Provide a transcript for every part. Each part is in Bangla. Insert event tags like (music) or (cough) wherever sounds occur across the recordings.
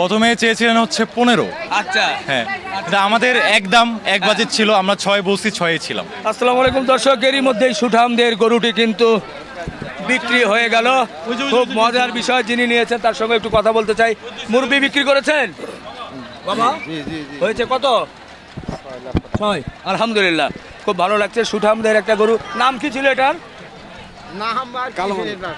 প্রথমে চেয়েছিলেন হচ্ছে পনেরো। আচ্ছা। হ্যাঁ। এটা আমাদের একদম এক বাজেট ছিল আমরা ছয় বলছি ছয়ে ছিলাম। আসসালামু আলাইকুম দর্শক এরই মধ্যেই সুঠামদের গরুটি কিন্তু বিক্রি হয়ে গেল। খুব মজার বিষয় যিনি নিয়েছেন তার সঙ্গে একটু কথা বলতে চাই। মুরবি বিক্রি করেছেন? বাবা হয়েছে কত? ছয় আলহামদুলিল্লাহ। খুব ভালো লাগছে সুঠামদের একটা গরু। নাম কি ছিল এটার?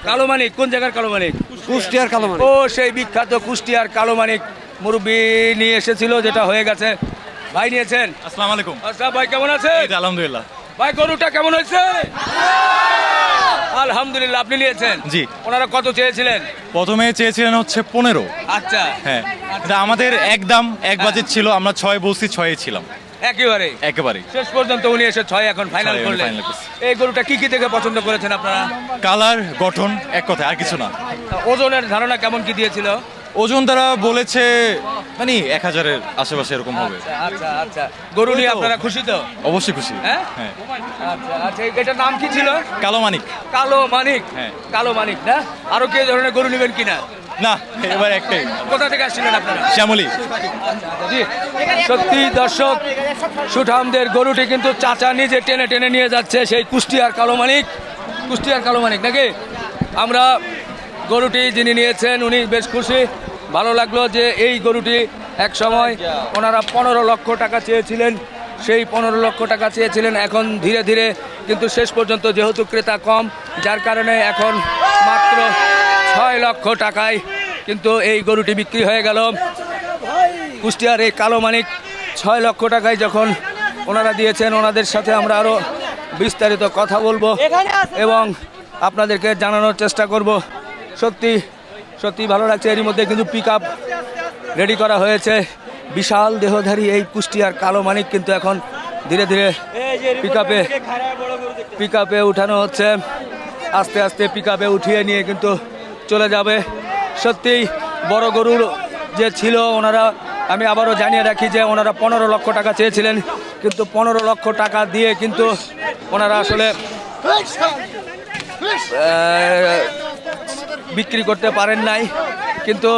কালো মানিক। কোন জায়গার কালো মানিক? কুষ্টিয়ার কালো মানে ও সেই বিখ্যাত কুষ্টিয়ার কালো মানিক মুরব্বী নিয়ে এসেছিল যেটা হয়ে গেছে। ভাই নিয়েছেন? আসসালামু আলাইকুম। আচ্ছা ভাই কেমন আছেন? এই যে আলহামদুলিল্লাহ। ভাই গরুটা কেমন হয়েছে? আলহামদুলিল্লাহ আপনি নিয়েছেন? জি। ওনারা কত চেয়েছিলেন? প্রথমে চেয়েছিলেন হচ্ছে পনেরো। আচ্ছা। হ্যাঁ। এটা আমাদের একদম এক বাজেট ছিল আমরা ছয় বলছি ছয়ে ছিলাম। একেবারে। একেবারে। শেষ পর্যন্ত উনি এসে ছয় এখন ফাইনাল ছয় করলেন। final করছি। এই গরুটা কি কি দেখে পছন্দ করেছেন আপনারা? কালার গঠন এক কথা আর কিছু না। ওজনের ধারণা কেমন কি দিয়েছিল? ওজন তারা বলেছে মানে এক হাজারের আশেপাশে এরকম হবে। আচ্ছা আচ্ছা গরু নিয়ে আপনারা খুশি তো? অবশ্যই খুশি। হ্যাঁ? হ্যাঁ। আচ্ছা আচ্ছা এটার নাম কি ছিল? কালো মানিক। কালো মানিক। হ্যাঁ। কালো মানিক না? আরও কি এই ধরনের গরু নেবেন কিনা? না এবার একটাই। কোথা থেকে আসছিলেন আপনারা? শ্যামলি। সত্যি দর্শক সুঠামদের গরুটি কিন্তু চাচা নিজে টেনে টেনে নিয়ে যাচ্ছে সেই কুষ্টিয়ার কালো মানিক। কুষ্টিয়ার কালো মানিক নাকি? আমরা গরুটি যিনি নিয়েছেন উনি বেশ খুশি। ভালো লাগল যে এই গরুটি এক সময় ওনারা পনেরো লক্ষ টাকা চেয়েছিলেন। সেই পনেরো লক্ষ টাকা চেয়েছিলেন এখন ধীরে ধীরে কিন্তু শেষ পর্যন্ত যেহেতু ক্রেতা কম যার কারণে এখন মাত্র ছয় লক্ষ টাকায় কিন্তু এই গরুটি বিক্রি হয়ে গেল। কুষ্টিয়ার এই কালো মানিক ছয় লক্ষ টাকায় যখন ওনারা দিয়েছেন ওনাদের সাথে আমরা আরও বিস্তারিত কথা বলব এবং আপনাদেরকে জানানোর চেষ্টা করব। সত্যি সত্যি ভালো লাগছে। এরই মধ্যে কিন্তু পিক আপ রেডি করা হয়েছে। বিশাল দেহধারী এই কুষ্টিয়ার কালো মানিক কিন্তু এখন ধীরে ধীরে পিক আপে পিক আপে উঠানো হচ্ছে। আস্তে আস্তে পিক আপে উঠিয়ে নিয়ে কিন্তু চলে যাবে। সত্যিই বড় গরুর যে ছিল, ওনারা, আমি আবারও জানিয়ে রাখি যে ওনারা পনেরো লক্ষ টাকা চেয়েছিলেন, কিন্তু পনেরো লক্ষ টাকা দিয়ে কিন্তু ওনারা আসলে বিক্রি করতে পারেন নাই। কিন্তু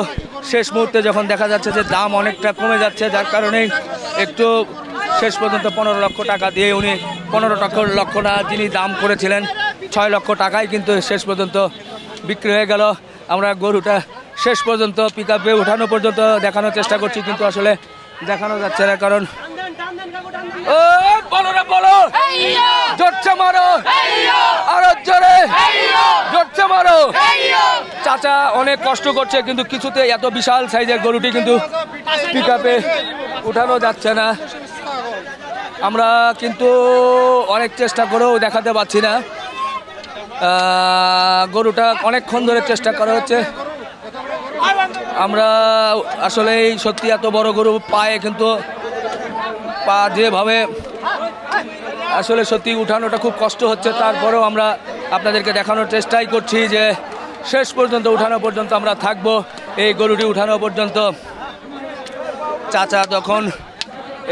শেষ মুহূর্তে যখন দেখা যাচ্ছে যে দাম অনেকটা কমে যাচ্ছে, যার কারণে একটু শেষ পর্যন্ত পনেরো লক্ষ টাকা দিয়ে উনি পনেরো লক্ষ লক্ষ না যিনি দাম করেছিলেন, ছয় লক্ষ টাকায় কিন্তু শেষ পর্যন্ত বিক্রি হয়ে গেল। আমরা গরুটা শেষ পর্যন্ত পিক আপে উঠানো পর্যন্ত দেখানোর চেষ্টা করছি, কিন্তু আসলে দেখানো যাচ্ছে না, কারণ ও, বলো বলো। মারো। আরও মারো। চাচা অনেক কষ্ট করছে, কিন্তু কিছুতে এত বিশাল সাইজের গরুটি কিন্তু পিক আপে উঠানো যাচ্ছে না। আমরা কিন্তু অনেক চেষ্টা করেও দেখাতে পাচ্ছি না। গরুটা অনেকক্ষণ ধরে চেষ্টা করা হচ্ছে। আমরা আসলে এই সত্যি এত বড় গরু পায়ে কিন্তু পা যেভাবে আসলে সত্যি উঠানোটা খুব কষ্ট হচ্ছে। তারপরেও আমরা আপনাদেরকে দেখানোর চেষ্টাই করছি যে শেষ পর্যন্ত, উঠানো পর্যন্ত আমরা থাকব। এই গরুটি উঠানো পর্যন্ত চাচা তখন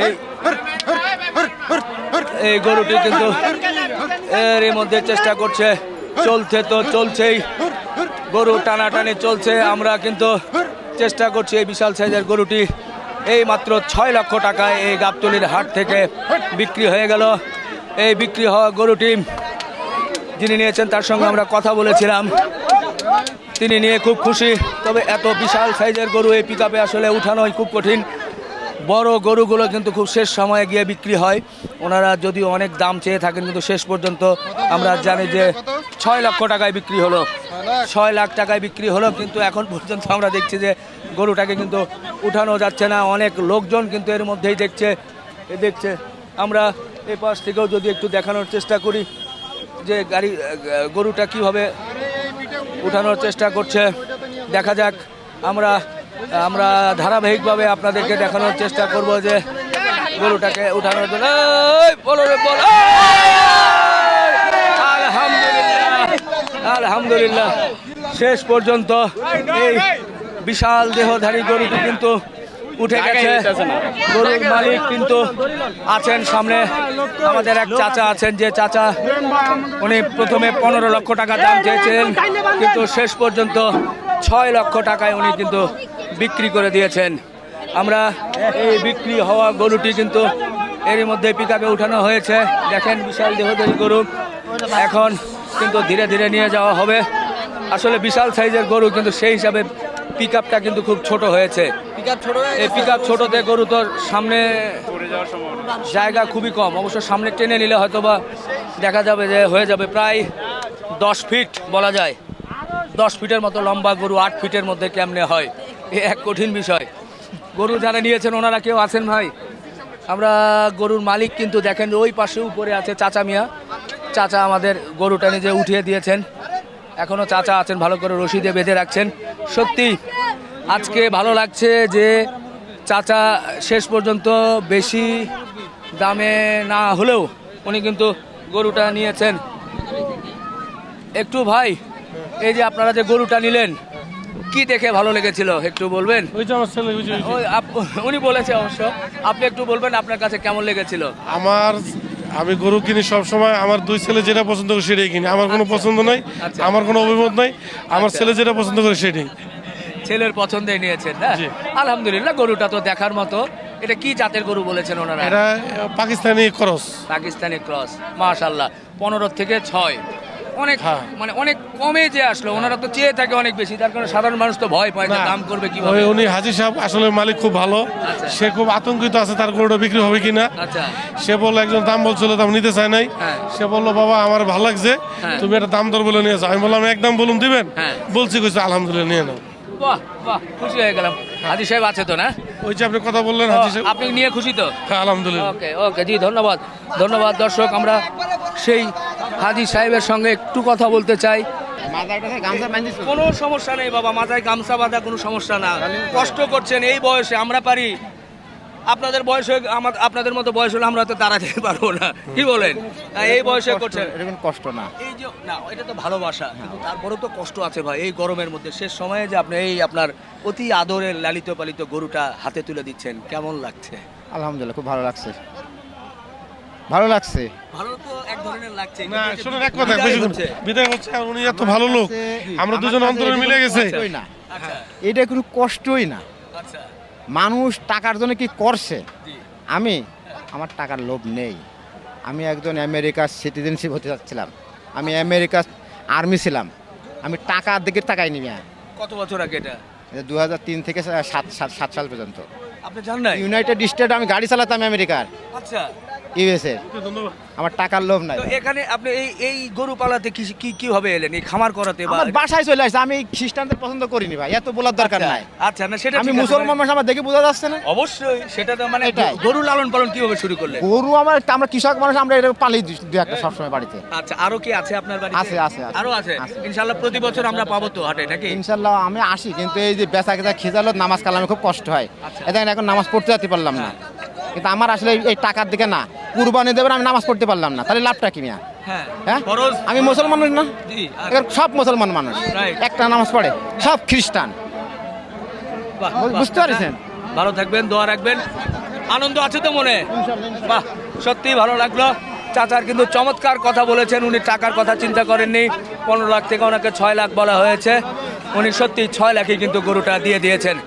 এই এই গরুটি কিন্তু এর মধ্যে চেষ্টা করছে। চলছে তো চলছেই। গরু টানাটানি চলছে, আমরা কিন্তু চেষ্টা করছি এই বিশাল সাইজের গরুটি। এই মাত্র ছয় লক্ষ টাকায় এই গাবতলির হাট থেকে বিক্রি হয়ে গেল। এই বিক্রি হওয়া গরুটি যিনি নিয়েছেন তার সঙ্গে আমরা কথা বলেছিলাম। তিনি নিয়ে খুব খুশি, তবে এত বিশাল সাইজের গরু এই পিক আসলে উঠানোই খুব কঠিন। বড় গরুগুলো কিন্তু খুব শেষ সময়ে গিয়ে বিক্রি হয়। ওনারা যদি অনেক দাম চেয়ে থাকেন, কিন্তু শেষ পর্যন্ত আমরা জানি যে ছয় লক্ষ টাকায় বিক্রি হলো। ছয় লাখ টাকায় বিক্রি হলো, কিন্তু এখন পর্যন্ত আমরা দেখছি যে গরুটাকে কিন্তু উঠানো যাচ্ছে না। অনেক লোকজন কিন্তু এর মধ্যেই দেখছে, এ দেখছে। আমরা এই পাশ থেকেও যদি একটু দেখানোর চেষ্টা করি যে গাড়ি গরুটা কীভাবে উঠানোর চেষ্টা করছে। দেখা যাক, আমরা আমরা ধারাবাহিকভাবে আপনাদেরকে দেখানোর চেষ্টা করব যে গরুটাকে উঠানোর জন্য। বলো রে, বলো। আলহামদুলিল্লাহ আলহামদুলিল্লাহ। শেষ পর্যন্ত এই বিশাল দেহধারী গরুটি কিন্তু উঠে গেছে। গরুর মালিক কিন্তু আছেন সামনে। আমাদের এক চাচা আছেন যে চাচা উনি প্রথমে পনেরো লক্ষ টাকা দাম চেয়েছিলেন কিন্তু শেষ পর্যন্ত ছয় লক্ষ টাকায় উনি কিন্তু বিক্রি করে দিয়েছেন। আমরা এই বিক্রি হওয়া গরুটি কিন্তু এরই মধ্যে পিকাপে উঠানো হয়েছে। দেখেন বিশাল দেহধারী গরু। এখন কিন্তু ধীরে ধীরে নিয়ে যাওয়া হবে। আসলে বিশাল সাইজের গরু কিন্তু সেই হিসাবে পিক কিন্তু খুব ছোট হয়েছে। এই পিক আপ ছোটতে গরু তোর সামনে জায়গা খুবই কম। অবশ্য সামনে টেনে নিলে হয়তো বা দেখা যাবে যে হয়ে যাবে প্রায় দশ ফিট বলা যায়। দশ ফিটের মতো লম্বা গরু আট ফিটের মধ্যে কেমনে হয়? এ এক কঠিন বিষয়। গরু যারা নিয়েছেন, ওনারা কেউ আছেন ভাই? আমরা গরুর মালিক কিন্তু দেখেন, ওই পাশে উপরে আছে চাচা মিয়া। চাচা আমাদের গরুটা নিজে উঠিয়ে দিয়েছেন। এখনও চাচা আছেন, ভালো করে রশিদে বেঁধে রাখছেন। সত্যি, আজকে ভালো লাগছে যে চাচা শেষ পর্যন্ত বেশি দামে না হলেও উনি কিন্তু গরুটা নিয়েছেন। একটু ভাই, এই যে আপনারা যে গরুটা নিলেন কি দেখে ভালো লেগেছিল একটু বলবেন? ওই যে আমার ছেলে ওই যে- ওই যে। ওই আপ- উনি বলেছে অবশ্য। আপনি একটু বলবেন আপনার কাছে কেমন লেগেছিল? আমার আমি গরু কিনি সব সময় আমার দুই ছেলে যেটা পছন্দ করে সেটাই কিনি। আমার কোনো পছন্দ নাই আচ্ছা। আমার কোনো অভিমত নাই আমার আচ্ছা। ছেলে যেটা পছন্দ করে সেটাই। ছেলের পছন্দে নিয়েছেন না জি। আলহামদুলিল্লাহ গরুটা তো দেখার মতো। এটা কি জাতের গরু বলেছেন ওনারা? এটা পাকিস্তানি ক্রস। পাকিস্তানি ক্রস মাশাল্লাহ পনেরো থেকে ছয়। অনেক হ্যাঁ। মানে অনেক কমে যে আসলো ওনারা তো চেয়ে থাকে অনেক বেশি তার কারণে সাধারণ মানুষ তো ভয় পায় যে দাম করবে কীভাবে। উনি হাজি সাহেব আসলে মালিক খুব ভালো আচ্ছা। সে খুব আতঙ্কিত আছে তার গরুটা বিক্রি হবে কিনা। আচ্ছা। সে বলল একজন দাম বলছিল দাম নিতে চায় নাই। হ্যাঁ। সে বলল বাবা আমার ভালো লাগছে হ্যাঁ। তুমি একটা দাম দর বলে নিয়েছো। আমি বললাম একদম বলুন দিবেন? হ্যাঁ। বলছি কইছে আলহামদুলিল্লাহ নিয়ে নাও। বাহ বাহ খুশি হয়ে গেলাম। হাজি সাহেব আছে তো না? ওই যে আপনি কথা বললেন হাজি সাহেব। আপনি নিয়ে খুশি তো? হ্যাঁ, আলহামদুলিল্লাহ। ওকে ওকে জি ধন্যবাদ। ধন্যবাদ দর্শক আমরা সেই হাজি সাহেবের সঙ্গে একটু কথা বলতে চাই। কোনো সমস্যা নেই বাবা মাথায় গামছা বাঁধা কোনো সমস্যা না। কষ্ট করছেন এই বয়সে আমরা পারি। আপনাদের বয়স হয়ে আমার আপনাদের মতো বয়স হলে আমরা তো দাঁড়াতে (laughs) পারব না। কি বলেন? হ্যাঁ, এই বয়সে করছেন। এটা কোনো কষ্ট না। এই যে না এটা তো ভালোবাসা। কিন্তু তারপরেও তো কষ্ট আছে ভাই এই গরমের মধ্যে। শেষ সময়ে যে আপনি এই আপনার অতি আদরের লালিত পালিত গরুটা হাতে তুলে দিচ্ছেন কেমন লাগছে? আলহামদুলিল্লাহ খুব ভালো লাগছে। ভালো লাগছে? ভালো তো এক ধরনের লাগছে না কিন্তু এই যে শোনেন এক কথা বিদায় বেশি হচ্ছে। বিদায় হচ্ছে আর উনি এত ভালো লোক। আমরা দুজন অন্তরে মিলে গেছে। আচ্ছা। এটা কোনো কষ্টই না। আচ্ছা। মানুষ টাকার জন্য কি করছে? আমি আমার টাকার লোভ নেই। আমি একজন আমেরিকার সিটিজেনশিপ হতে যাচ্ছিলাম। আমি আমেরিকার আর্মি ছিলাম। আমি টাকার দিকে তাকাই নিবি কত বছর আগে এটা? দু হাজার তিন থেকে সাত সাত সাত সাল পর্যন্ত। আপনি জান নাই? ইউনাইটেড স্টেট আমি গাড়ি চালাতাম আমেরিকার। আচ্ছা। ইউএসএ। আমার টাকার লোভ নাই। এখানে আপনি এই এই গরু পালাতে কি কি কীভাবে এলেন? এই খামার করাতে বা বাসায় চলে আসছে আমি খ্রিস্টানদের পছন্দ করিনি ভাই এত বলার দরকার আচ্ছা, নাই। আচ্ছা না সেটা আমি মুসলমান মানে- মানুষ আমার দেখে বোঝা যাচ্ছে না। অবশ্যই সেটা তো মানে গরু লালন পালন কীভাবে শুরু করলেন? গরু আমার আমরা কৃষক মানুষ আমরা এটা পালি দু একটা সবসময় বাড়িতে। আচ্ছা আরও কি আছে আপনার বাড়িতে? আছে, আছে, আছে। আরও আছে। ইনশাআল্লাহ প্রতি বছর আমরা পাবো তো হাটে নাকি? ইনশাল্লাহ আমি আসি কিন্তু এই যে বেচা কেচা খেজালো নামাজ কালামে খুব কষ্ট হয়। আচ্ছা। এটা এখন নামাজ পড়তে যেতে পারলাম না। কিন্তু আমার আসলে এই টাকার দিকে না। কুরবানি দেবেন আমি নামাজ পড়তে পারলাম না। তাহলে লাভটা কি মিয়া? হ্যাঁ হ্যাঁ? আমি মুসলমান না? সব মুসলমান মানুষ। একটা নামাজ পড়ে সব খ্রিস্টান। বাহ, বুঝতে পারছেন? ভালো থাকবেন দোয়া রাখবেন। আনন্দ আছে তো মনে? বাহ সত্যি ভালো লাগল। চাচার কিন্তু চমৎকার কথা বলেছেন উনি টাকার কথা চিন্তা করেননি। পনেরো লাখ থেকে ওনাকে ছয় লাখ বলা হয়েছে। উনি সত্যি ছয় লাখে কিন্তু গরুটা দিয়ে দিয়েছেন।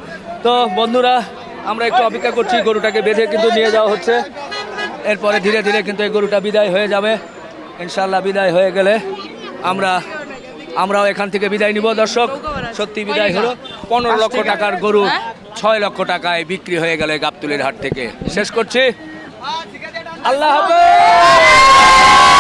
তো বন্ধুরা আমরা একটু অপেক্ষা করছি গরুটাকে বেঁধে কিন্তু নিয়ে যাওয়া হচ্ছে। এরপরে ধীরে ধীরে কিন্তু এই গরুটা বিদায় হয়ে যাবে। ইনশাল্লাহ বিদায় হয়ে গেলে আমরা, আমরাও এখান থেকে বিদায় নিব দর্শক। সত্যি বিদায় হলো। পনেরো লক্ষ টাকার গরু ছয় লক্ষ টাকায় বিক্রি হয়ে গেল গাবতুলির হাট থেকে। শেষ করছি। আল্লাহ হাফেজ!